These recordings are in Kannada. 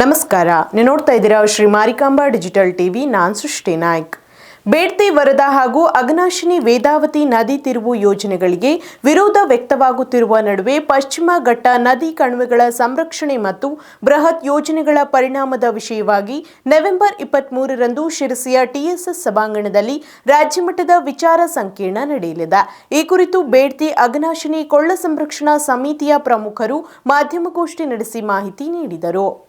ನಮಸ್ಕಾರ. ನೀವು ನೋಡ್ತಾ ಇದ್ದೀರಾ ಶ್ರೀ ಮಾರಿಕಾಂಬಾ ಡಿಜಿಟಲ್ ಟಿವಿ. ನಾನ್ ಸೃಷ್ಟಿ ನಾಯ್ಕ್. ಬೇಡ್ತಿ ವರದಾ ಹಾಗೂ ಅಗ್ನಾಶಿನಿ ವೇದಾವತಿ ನದಿ ತಿರುವು ಯೋಜನೆಗಳಿಗೆ ವಿರೋಧ ವ್ಯಕ್ತವಾಗುತ್ತಿರುವ ನಡುವೆ ಪಶ್ಚಿಮ ಘಟ್ಟ ನದಿ ಕಣಿವೆಗಳ ಸಂರಕ್ಷಣೆ ಮತ್ತು ಬೃಹತ್ ಯೋಜನೆಗಳ ಪರಿಣಾಮದ ವಿಷಯವಾಗಿ ನವೆಂಬರ್ ಇಪ್ಪತ್ತ್ಮೂರರಂದು ಶಿರಸಿಯ ಟಿಎಸ್ಎಸ್ ಸಭಾಂಗಣದಲ್ಲಿ ರಾಜ್ಯಮಟ್ಟದ ವಿಚಾರ ಸಂಕಿರಣ ನಡೆಯಲಿದೆ. ಈ ಕುರಿತು ಬೇಡ್ತಿ ಅಗ್ನಾಶಿನಿ ಕೊಳ್ಳ ಸಂರಕ್ಷಣಾ ಸಮಿತಿಯ ಪ್ರಮುಖರು ಮಾಧ್ಯಮಗೋಷ್ಠಿ ನಡೆಸಿ ಮಾಹಿತಿ ನೀಡಿದರು.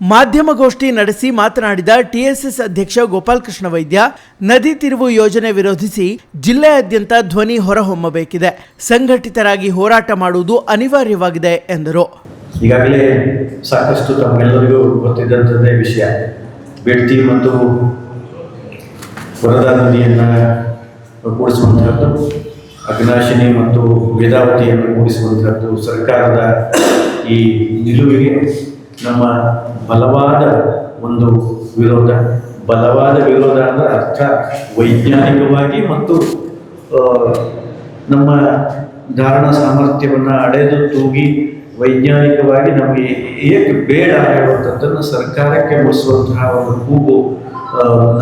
ಮಾಧ್ಯಮಗೋಷ್ಠಿ ನಡೆಸಿ ಮಾತನಾಡಿದ ಟಿಎಸ್ಎಸ್ ಅಧ್ಯಕ್ಷ ಗೋಪಾಲಕೃಷ್ಣ ವೈದ್ಯ, ನದಿ ತಿರುವು ಯೋಜನೆ ವಿರೋಧಿಸಿ ಜಿಲ್ಲೆಯಾದ್ಯಂತ ಧ್ವನಿ ಹೊರಹೊಮ್ಮಬೇಕಿದೆ. ಸಂಘಟಿತರಾಗಿ ಹೋರಾಟ ಮಾಡುವುದು ಅನಿವಾರ್ಯವಾಗಿದೆ ಎಂದರು. ಈಗಾಗಲೇ ಸಾಕಷ್ಟು ತಮ್ಮೆಲ್ಲರಿಗೂ ಗೊತ್ತಿದ್ದಂಥದ್ದೇ ವಿಷಯ. ಬೆಡ್ತಿ ಮತ್ತು ವರದಾ ನದಿಯನ್ನು ಕೂಡಿಸುವಂತಹದ್ದು, ಅಗ್ನಾಶಿನಿ ಮತ್ತು ವೇದಾವತಿಯನ್ನು ಕೂಡಿಸುವಂತಹದ್ದು ಸರ್ಕಾರದ ಈ ನಿಲುವಿಗೆ ನಮ್ಮ ಬಲವಾದ ಒಂದು ವಿರೋಧ. ಬಲವಾದ ವಿರೋಧ ಅಂದರೆ ಅರ್ಥ ವೈಜ್ಞಾನಿಕವಾಗಿ ಮತ್ತು ನಮ್ಮ ಧಾರಣ ಸಾಮರ್ಥ್ಯವನ್ನು ಅಡೆದು ತೂಗಿ ವೈಜ್ಞಾನಿಕವಾಗಿ ನಮಗೆ ಏಕೆ ಬೇಡ ಹೇಳುವಂಥದ್ದನ್ನು ಸರ್ಕಾರಕ್ಕೆ ಮುಸುವಂತಹ ಒಂದು ಕೂಗು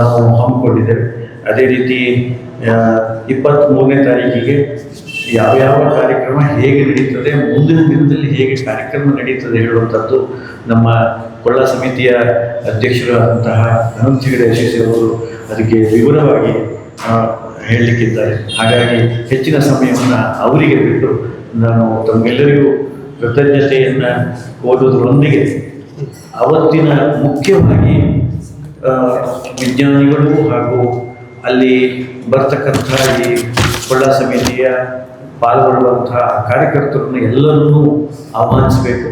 ನಾವು ಹಮ್ಮಿಕೊಂಡಿದ್ದೇವೆ. ಅದೇ ರೀತಿ ಇಪ್ಪತ್ತ್ಮೂರನೇ ತಾರೀಕಿಗೆ ಯಾವ್ಯಾವ ಕಾರ್ಯಕ್ರಮ ಹೇಗೆ ನಡೀತದೆ ಮುಂದಿನ ದಿನದಲ್ಲಿ ಹೇಗೆ ಕಾರ್ಯಕ್ರಮ ನಡೆಯುತ್ತದೆ ಹೇಳುವಂಥದ್ದು ನಮ್ಮ ಕೊಳ್ಳ ಸಮಿತಿಯ ಅಧ್ಯಕ್ಷರಾದಂತಹ ಅನಂತ ಹೆಗಡೆ ಯಶಸ್ವಿ ಅವರು ಅದಕ್ಕೆ ವಿವರವಾಗಿ ಹೇಳಲಿಕ್ಕಿದ್ದಾರೆ. ಹಾಗಾಗಿ ಹೆಚ್ಚಿನ ಸಮಯವನ್ನು ಅವರಿಗೆ ಬಿಟ್ಟು ನಾನು ತಮಗೆಲ್ಲರಿಗೂ ಕೃತಜ್ಞತೆಯನ್ನು ಓದುವುದರೊಂದಿಗೆ ಅವತ್ತಿನ ಮುಖ್ಯವಾಗಿ ವಿಜ್ಞಾನಿಗಳು ಹಾಗೂ ಅಲ್ಲಿ ಬರ್ತಕ್ಕಂಥ ಈ ಕೊಳ್ಳ ಸಮಿತಿಯ ಪಾಲ್ಗೊಳ್ಳುವಂತಹ ಕಾರ್ಯಕರ್ತರನ್ನು ಎಲ್ಲರನ್ನೂ ಆಹ್ವಾನಿಸಬೇಕು.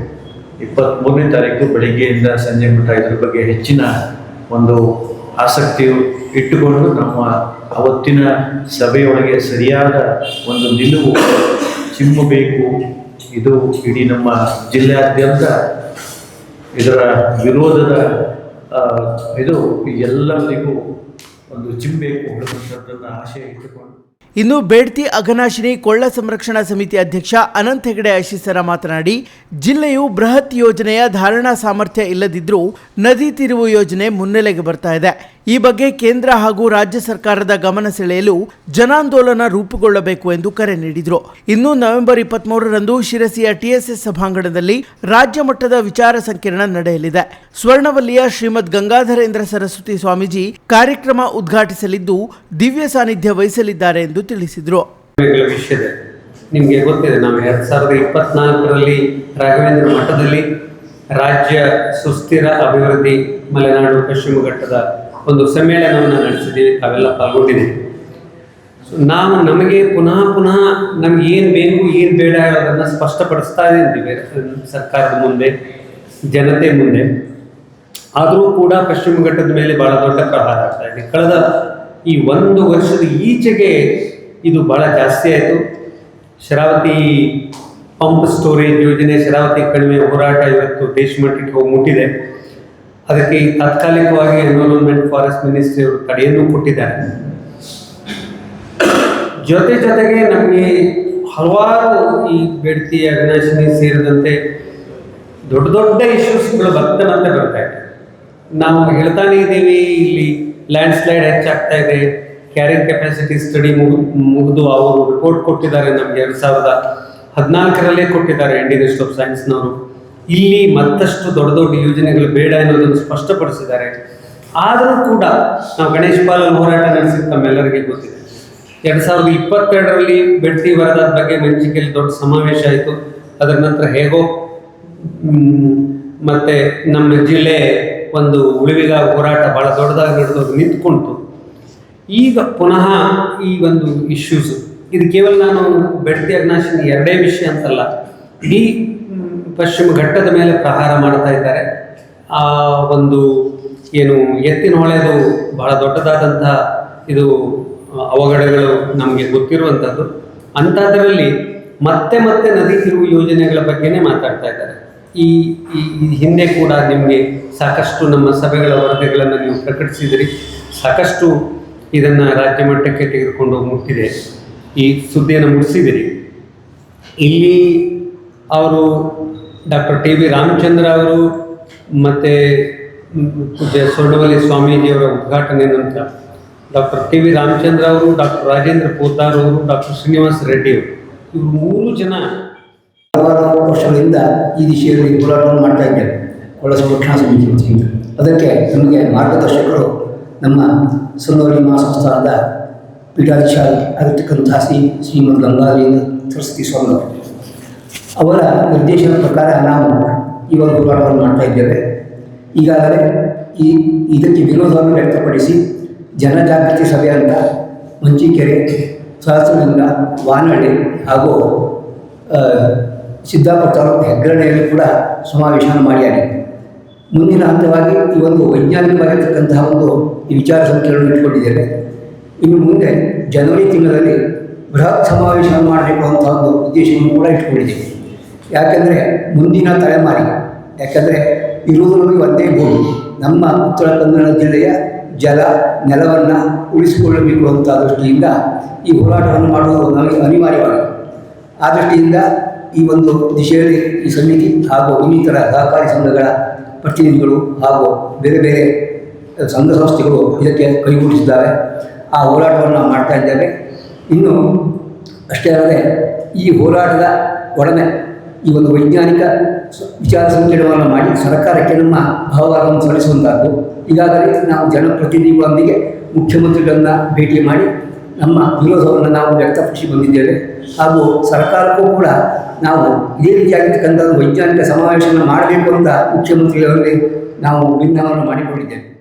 ಇಪ್ಪತ್ತ್ಮೂರನೇ ತಾರೀಕು ಬೆಳಿಗ್ಗೆಯಿಂದ ಸಂಜೆ ಮಟ್ಟ ಇದ್ರ ಬಗ್ಗೆ ಹೆಚ್ಚಿನ ಒಂದು ಆಸಕ್ತಿಯು ಇಟ್ಟುಕೊಂಡು ನಮ್ಮ ಅವತ್ತಿನ ಸಭೆಯೊಳಗೆ ಸರಿಯಾದ ಒಂದು ನಿಲುವು ಚಿಮ್ಮಬೇಕು. ಇದು ಇಡೀ ನಮ್ಮ ಜಿಲ್ಲೆಯಾದ್ಯಂತ ಇದರ ವಿರೋಧದ ಇದು ಎಲ್ಲರಿಗೂ ಒಂದು ಚಿಮ್ಮಬೇಕು ಹೇಳುವಂಥದ್ದನ್ನು ಆಶಯ ಇಟ್ಟುಕೊಂಡು ಇನ್ನು ಬೇಡ್ತಿ ಅಘನಾಶಿನಿ ಕೊಳ್ಳ ಸಂರಕ್ಷಣಾ ಸಮಿತಿ ಅಧ್ಯಕ್ಷ ಅನಂತ್ ಹೆಗಡೆ ಅಶೀಸರ ಮಾತನಾಡಿ, ಜಿಲ್ಲೆಯು ಬೃಹತ್ ಯೋಜನೆಯ ಧಾರಣಾ ಸಾಮರ್ಥ್ಯ ಇಲ್ಲದಿದ್ದರೂ ನದಿ ತಿರುವು ಯೋಜನೆ ಮುನ್ನೆಲೆಗೆ ಬರ್ತಾ ಇದೆ. ಈ ಬಗ್ಗೆ ಕೇಂದ್ರ ಹಾಗೂ ರಾಜ್ಯ ಸರ್ಕಾರದ ಗಮನ ಸೆಳೆಯಲು ಜನಾಂದೋಲನ ರೂಪುಗೊಳ್ಳಬೇಕು ಎಂದು ಕರೆ ನೀಡಿದರು. ಇನ್ನು ನವೆಂಬರ್ ಇಪ್ಪತ್ಮೂರರಂದು ಶಿರಸಿಯ ಟಿಎಸ್ಎಸ್ ಸಭಾಂಗಣದಲ್ಲಿ ರಾಜ್ಯ ಮಟ್ಟದ ವಿಚಾರ ಸಂಕಿರಣ ನಡೆಯಲಿದೆ. ಸ್ವರ್ಣವಲ್ಲಿಯ ಶ್ರೀಮದ್ ಗಂಗಾಧರೇಂದ್ರ ಸರಸ್ವತಿ ಸ್ವಾಮೀಜಿ ಕಾರ್ಯಕ್ರಮ ಉದ್ಘಾಟಿಸಲಿದ್ದು ದಿವ್ಯ ಸಾನ್ನಿಧ್ಯ ವಹಿಸಲಿದ್ದಾರೆ ಎಂದು ತಿಳಿಸಿದರು. ನಿಮಗೆ ಗೊತ್ತಿದೆ, ನಾವು ಎರಡು ಸಾವಿರದ ಇಪ್ಪತ್ನಾಲ್ಕರಲ್ಲಿ ಮಠದಲ್ಲಿ ರಾಜ್ಯ ಸುಸ್ಥಿರ ಅಭಿವೃದ್ಧಿ ಮಲೆನಾಡು ಪಶ್ಚಿಮ ಘಟ್ಟದ ಒಂದು ಸಮ್ಮೇಳನವನ್ನು ನಡೆಸಿದ್ದೀವಿ ತಾವೆಲ್ಲ ಪಾಲ್ಗೊಂಡಿದ್ದೀವಿ ಸೊ ನಾವು ನಮಗೆ ಪುನಃ ಪುನಃ ನಮ್ಗೆ ಏನು ಬೇಕು, ಏನು ಬೇಡ ಅನ್ನೋದನ್ನು ಸ್ಪಷ್ಟಪಡಿಸ್ತಾ ಇದ್ದೀವಿ ಸರ್ಕಾರದ ಮುಂದೆ, ಜನತೆ ಮುಂದೆ. ಆದರೂ ಕೂಡ ಪಶ್ಚಿಮ ಘಟ್ಟದ ಮೇಲೆ ಬಹಳ ದೊಡ್ಡ ಪ್ರಹಾರ ಆಗ್ತಾ ಇದೆ. ಕಳೆದ ಈ ಒಂದು ವರ್ಷದ ಈಚೆಗೆ ಇದು ಬಹಳ ಜಾಸ್ತಿ ಆಯಿತು. ಶರಾವತಿ ಪಂಪ್ ಸ್ಟೋರೇಜ್ ಯೋಜನೆ, ಶರಾವತಿ ಕಡಿಮೆ ಹೋರಾಟ ಇವತ್ತು ದೇಶ ಮಟ್ಟಕ್ಕೆ ಹೋಗಿ ಮುಟ್ಟಿದೆ. ಅದಕ್ಕೆ ಈ ತಾತ್ಕಾಲಿಕವಾಗಿ ಎನ್ವಿರಾನ್ಮೆಂಟ್ ಫಾರೆಸ್ಟ್ ಮಿನಿಸ್ಟ್ರಿ ಅವರು ತಡೆಯನ್ನು ಕೊಟ್ಟಿದ್ದಾರೆ. ಜೊತೆ ಜೊತೆಗೆ ನಮಗೆ ಹಲವಾರು ಈ ಬೆಡ್ತಿ ಅಗ್ನಾಶಿನಿ ಸೇರಿದಂತೆ ದೊಡ್ಡ ದೊಡ್ಡ ಇಶ್ಯೂಸ್ಗಳು ಬರ್ತಾನಂತೆ ಬರ್ತಾ ಇದೆ. ನಾವು ಹೇಳ್ತಾನೆ ಇದ್ದೀವಿ, ಇಲ್ಲಿ ಲ್ಯಾಂಡ್ ಸ್ಲೈಡ್ ಹೆಚ್ಚಾಗ್ತಾ ಇದೆ, ಕ್ಯಾರಿಂಗ್ ಕೆಪಾಸಿಟಿ ಸ್ಟಡಿ ಮುಗಿದು ಅವರು ರಿಪೋರ್ಟ್ ಕೊಟ್ಟಿದ್ದಾರೆ ನಮಗೆ ಎರಡು ಸಾವಿರದ ಹದಿನಾಲ್ಕರಲ್ಲೇ ಕೊಟ್ಟಿದ್ದಾರೆ ಇಂಡಿಯನ್ ಇನ್ಸ್ಟಿಟ್ಯೂಟ್ ಆಫ್ ಸೈನ್ಸ್ನವರು ಇಲ್ಲಿ ಮತ್ತಷ್ಟು ದೊಡ್ಡ ದೊಡ್ಡ ಯೋಜನೆಗಳು ಬೇಡ ಎನ್ನುವುದನ್ನು ಸ್ಪಷ್ಟಪಡಿಸಿದ್ದಾರೆ. ಆದರೂ ಕೂಡ ನಾವು ಗಣೇಶ್ ಪಾಲನ್ ಹೋರಾಟ ನಡೆಸಿದ್ದು ತಮ್ಮೆಲ್ಲರಿಗೆ ಗೊತ್ತಿದೆ. ಎರಡು ಸಾವಿರದ ಇಪ್ಪತ್ತೆರಡರಲ್ಲಿ ಬೆಡ್ತಿ ವರದಾದ ಬಗ್ಗೆ ಮಂಚಿಕೆಯಲ್ಲಿ ದೊಡ್ಡ ಸಮಾವೇಶ ಆಯಿತು. ಅದರ ನಂತರ ಹೇಗೋ ಮತ್ತೆ ನಮ್ಮ ಜಿಲ್ಲೆ ಒಂದು ಉಳಿವಿಗ ಹೋರಾಟ ಬಹಳ ದೊಡ್ಡದಾಗಿ ನಡೆದು ನಿಂತ್ಕೊಂತು ಈಗ ಪುನಃ ಈ ಒಂದು ಇಶ್ಯೂಸ್ ಇದು ಕೇವಲ ನಾನು ಬೆಡ್ತಿ ಅಗ್ನಾಶಿನ ಎರಡೇ ವಿಷಯ ಅಂತಲ್ಲ. ಇಡೀ ಪಶ್ಚಿಮ ಘಟ್ಟದ ಮೇಲೆ ಪ್ರಹಾರ ಮಾಡ್ತಾ ಇದ್ದಾರೆ. ಆ ಒಂದು ಏನು ಎತ್ತಿನ ಹೊಳೆದು ಬಹಳ ದೊಡ್ಡದಾದಂತಹ ಇದು ಅವಘಡಗಳು ನಮಗೆ ಗೊತ್ತಿರುವಂಥದ್ದು. ಅಂಥದ್ರಲ್ಲಿ ಮತ್ತೆ ಮತ್ತೆ ನದಿ ತಿರುವು ಯೋಜನೆಗಳ ಬಗ್ಗೆನೇ ಮಾತಾಡ್ತಾ ಇದ್ದಾರೆ. ಈ ಈ ಹಿಂದೆ ಕೂಡ ನಿಮಗೆ ಸಾಕಷ್ಟು ನಮ್ಮ ಸಭೆಗಳ ವರದಿಗಳನ್ನು ನೀವು ಪ್ರಕಟಿಸಿದಿರಿ. ಸಾಕಷ್ಟು ಇದನ್ನು ರಾಜ್ಯ ಮಟ್ಟಕ್ಕೆ ತೆಗೆದುಕೊಂಡು ಮುಟ್ಟಿದೆ. ಈ ಸುದ್ದಿಯನ್ನು ಮುಗಿಸಿದಿರಿ. ಇಲ್ಲಿ ಅವರು ಡಾಕ್ಟರ್ ಟಿ ವಿ ರಾಮಚಂದ್ರ ಅವರು ಮತ್ತು ಪೂಜ್ಯ ಸ್ವರ್ಣವಲ್ಲಿ ಸ್ವಾಮೀಜಿಯವರ ಉದ್ಘಾಟನೆ ನಂತರ ಡಾಕ್ಟರ್ ಟಿ ವಿ ರಾಮಚಂದ್ರ ಅವರು, ಡಾಕ್ಟರ್ ರಾಜೇಂದ್ರ ಪೋತಾರ್ ಅವರು, ಡಾಕ್ಟರ್ ಶ್ರೀನಿವಾಸ ರೆಡ್ಡಿ ಅವರು. ಇವರು ಮೂರು ಜನ ಹಲವಾರು ವರ್ಷಗಳಿಂದ ಈ ದಿಶೆಯಲ್ಲಿ ಹೋರಾಟವನ್ನು ಮಾಡ್ತಾ ಇದ್ದೇವೆ ಒಳ ಸಂರಕ್ಷಣಾ ಸಮಿತಿ ವತಿಯಿಂದ. ಅದಕ್ಕೆ ನಮಗೆ ಮಾರ್ಗದರ್ಶಕರು ನಮ್ಮ ಸುಂದರಿ ಮಹಾಸಂಸ್ಥಾನದ ಪೀಠಾಧೀಶ ಆಗಿರ್ತಕ್ಕಂತಹ ಶ್ರೀ ಶ್ರೀಮದ್ ಗಂಗಾಧರಿ ಸರಸ್ವತಿ ಸ್ವಾಮಿ ಅವರು. ನಿರ್ದೇಶನದ ಪ್ರಕಾರ ನಾವು ಇವಾಗ ಹೋರಾಟವನ್ನು ಮಾಡ್ತಾ ಇದ್ದೇವೆ. ಈಗಾಗಲೇ ಈ ಇದಕ್ಕೆ ವಿರೋಧವನ್ನು ವ್ಯಕ್ತಪಡಿಸಿ ಜನಜಾಗೃತಿ ಸಭೆ ಅಂತ ಮುಂಚಿಕೆರೆ ಸಹಸ್ರಲಿಂಗ ವಾನಹಳ್ಳಿ ಹಾಗೂ ಸಿದ್ದಾಪುರ ತಾಲೂಕು ಹೆಗ್ಗರಣೆಯಲ್ಲಿ ಕೂಡ ಸಮಾವೇಶವನ್ನು ಮಾಡಿದ್ದಾರೆ ಮುಂದಿನ ಹಂತವಾಗಿ ಈ ಒಂದು ವೈಜ್ಞಾನಿಕವಾಗಿರ್ತಕ್ಕಂತಹ ಒಂದು ಈ ವಿಚಾರ ಸಂಕಿರಣವನ್ನು ಇಟ್ಕೊಂಡಿದ್ದೇವೆ. ಇನ್ನು ಮುಂದೆ ಜನವರಿ ತಿಂಗಳಲ್ಲಿ ಬೃಹತ್ ಸಮಾವೇಶವನ್ನು ಮಾಡಬೇಕು ಅಂತ ಒಂದು ಉದ್ದೇಶವನ್ನು ಕೂಡ ಇಟ್ಕೊಂಡಿದ್ದೇವೆ. ಯಾಕೆಂದರೆ ಮುಂದಿನ ತಲೆಮಾರಿ, ಯಾಕೆಂದರೆ ಇರುವುದು ನಮಗೆ ಒಂದೇ ಭೂಮಿ, ನಮ್ಮ ಉತ್ತರ ಕನ್ನಡ ಜಿಲ್ಲೆಯ ಜಲ ನೆಲವನ್ನು ಉಳಿಸಿಕೊಳ್ಳಬೇಕು ಅಂತ ದೃಷ್ಟಿಯಿಂದ ಈ ಹೋರಾಟವನ್ನು ಮಾಡುವುದು ನಮಗೆ ಅನಿವಾರ್ಯವಾಗಿದೆ. ಆ ದೃಷ್ಟಿಯಿಂದ ಈ ಒಂದು ದಿಶೆಯಲ್ಲಿ ಈ ಸಮಿತಿ ಹಾಗೂ ಇನ್ನಿತರ ಸಹಕಾರಿ ಸಂಘಗಳ ಪ್ರತಿನಿಧಿಗಳು ಹಾಗೂ ಬೇರೆ ಬೇರೆ ಸಂಘ ಸಂಸ್ಥೆಗಳು ಇದಕ್ಕೆ ಕೈಗೂಡಿಸಿದ್ದಾರೆ. ಆ ಹೋರಾಟವನ್ನು ಮಾಡ್ತಾ ಇದ್ದೇವೆ. ಇನ್ನು ಅಷ್ಟೇ ಅಲ್ಲದೆ ಈ ಹೋರಾಟದ ಒಡನೆ ಈ ಒಂದು ವೈಜ್ಞಾನಿಕ ವಿಚಾರ ಸಂಕಿರಣವನ್ನು ಮಾಡಿ ಸರ್ಕಾರಕ್ಕೆ ನಮ್ಮ ಅಹವಾಲನ್ನು ಸಲ್ಲಿಸುವಂತಹದ್ದು ಈಗಾಗಲೇ ನಾವು ಜನಪ್ರತಿನಿಧಿಗಳೊಂದಿಗೆ ಮುಖ್ಯಮಂತ್ರಿಗಳನ್ನ ಭೇಟಿ ಮಾಡಿ ನಮ್ಮ ವಿರೋಧವನ್ನು ನಾವು ವ್ಯಕ್ತಪಡಿಸಿ ಬಂದಿದ್ದೇವೆ. ಹಾಗೂ ಸರ್ಕಾರಕ್ಕೂ ಕೂಡ ನಾವು ಇದೇ ರೀತಿಯಾಗಿರ್ತಕ್ಕಂಥ ವೈಜ್ಞಾನಿಕ ಸಮಾವೇಶವನ್ನು ಮಾಡಬೇಕು ಅಂತ ಮುಖ್ಯಮಂತ್ರಿಗಳಲ್ಲಿ ನಾವು ಭಿನ್ನವನ್ನು ಮಾಡಿಕೊಂಡಿದ್ದೇವೆ.